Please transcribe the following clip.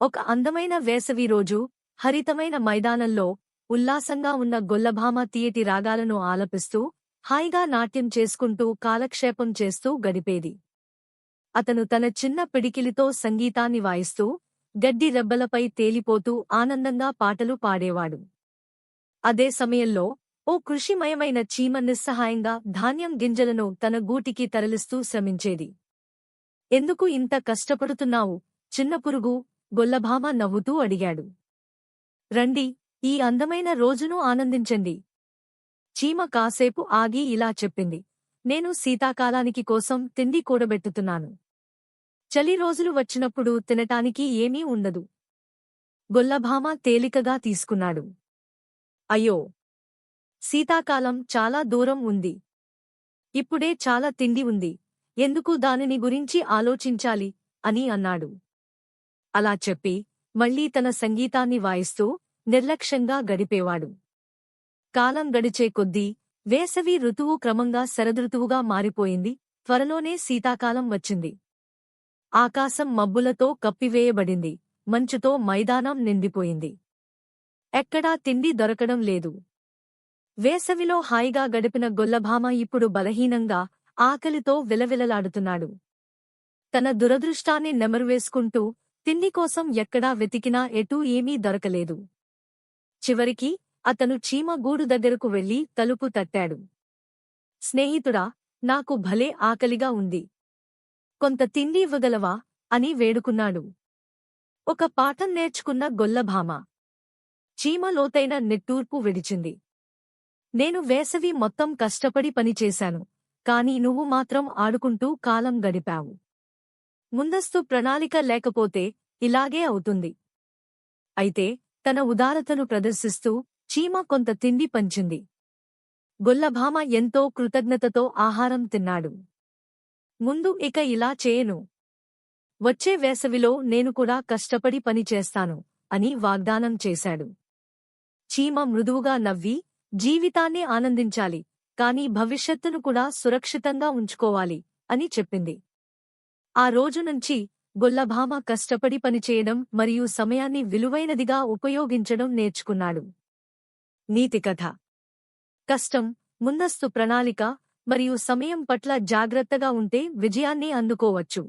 ఒక అందమైన వేసవి రోజు హరితమైన మైదానంలో ఉల్లాసంగా ఉన్న గొల్లభామ తీయటి రాగాలను ఆలపిస్తూ హాయిగా నాట్యం చేసుకుంటూ కాలక్షేపం చేస్తూ గడిపేది. అతను తన చిన్న పిడికిలితో సంగీతాన్ని వాయిస్తూ గడ్డి రెబ్బలపై తేలిపోతూ ఆనందంగా పాటలు పాడేవాడు. అదే సమయంలో ఓ కృషిమయమైన చీమ నిస్సహాయంగా ధాన్యం గింజలను తన గూటికి తరలిస్తూ శ్రమించేది. ఎందుకు ఇంత కష్టపడుతున్నావు? చిన్న పురుగు గొల్లభామ నవ్వుతూ అడిగాడు. రండి ఈ అందమైన రోజును ఆనందించండి. చీమ కాసేపు ఆగి ఇలా చెప్పింది. నేను శీతాకాలానికి కోసం తిండి కూడబెట్టుతున్నాను. చలి రోజులు వచ్చినప్పుడు తినటానికి ఏమీ ఉండదు. గొల్లభామ తేలికగా తీసుకున్నాడు. అయ్యో! శీతాకాలం చాలా దూరం ఉంది. ఇప్పుడే చాలా తిండి ఉంది. ఎందుకు దానిని గురించి ఆలోచించాలి? అని అన్నాడు. అలా చెప్పి మళ్ళీ తన సంగీతాన్ని వాయిస్తూ నిర్లక్ష్యంగా గడిపేవాడు. కాలం గడిచే కొద్దీ వేసవి ఋతువు క్రమంగా శరదృతువుగా మారిపోయింది. త్వరలోనే శీతాకాలం వచ్చింది. ఆకాశం మబ్బులతో కప్పివేయబడింది. మంచుతో మైదానం నిండిపోయింది. ఎక్కడా తిండి దొరకడం లేదు. వేసవిలో హాయిగా గడిపిన గొల్లభామ ఇప్పుడు బలహీనంగా ఆకలితో విలవిలలాడుతున్నాడు. తన దురదృష్టాన్ని నెమరువేసుకుంటూ తిండి కోసం ఎక్కడా వెతికినా ఎటూ ఏమీ దొరకలేదు. చివరికి అతను చీమ గూడు దగ్గరకు వెళ్ళి తలుపు తట్టాడు. స్నేహితుడా నాకు భలే ఆకలిగా ఉంది. కొంత తిండి ఇవ్వగలవా? అని వేడుకున్నాడు. ఒక పాఠం నేర్చుకున్న గొల్లభామ. చీమ లోతైన నెట్టూర్పు విడిచింది. నేను వేసవి మొత్తం కష్టపడి పనిచేశాను కాని నువ్వు మాత్రం ఆడుకుంటూ కాలం గడిపావు. ముందస్తు ప్రణాళిక లేకపోతే ఇలాగే అవుతుంది. అయితే తన ఉదారతను ప్రదర్శిస్తూ చీమ కొంత తిండి పంచింది. గొల్లభామ ఎంతో కృతజ్ఞతతో ఆహారం తిన్నాడు. ముందు ఇక ఇలా చేయను. వచ్చే వేసవిలో నేను కూడా కష్టపడి పనిచేస్తాను అని వాగ్దానం చేశాడు. చీమ మృదువుగా నవ్వి జీవితాన్ని ఆనందించాలి కాని భవిష్యత్తును కూడా సురక్షితంగా ఉంచుకోవాలి అని చెప్పింది. ఆ రోజు నుంచి గొల్లభామ కష్టపడి పనిచేయడం మరియు సమయాన్ని విలువైనదిగా ఉపయోగించడం నేర్చుకున్నాడు. నీతి కథ. కష్టం ముందస్తు ప్రణాళిక మరియు సమయం పట్ల జాగ్రత్తగా ఉంటే విజయాన్ని అందుకోవచ్చు.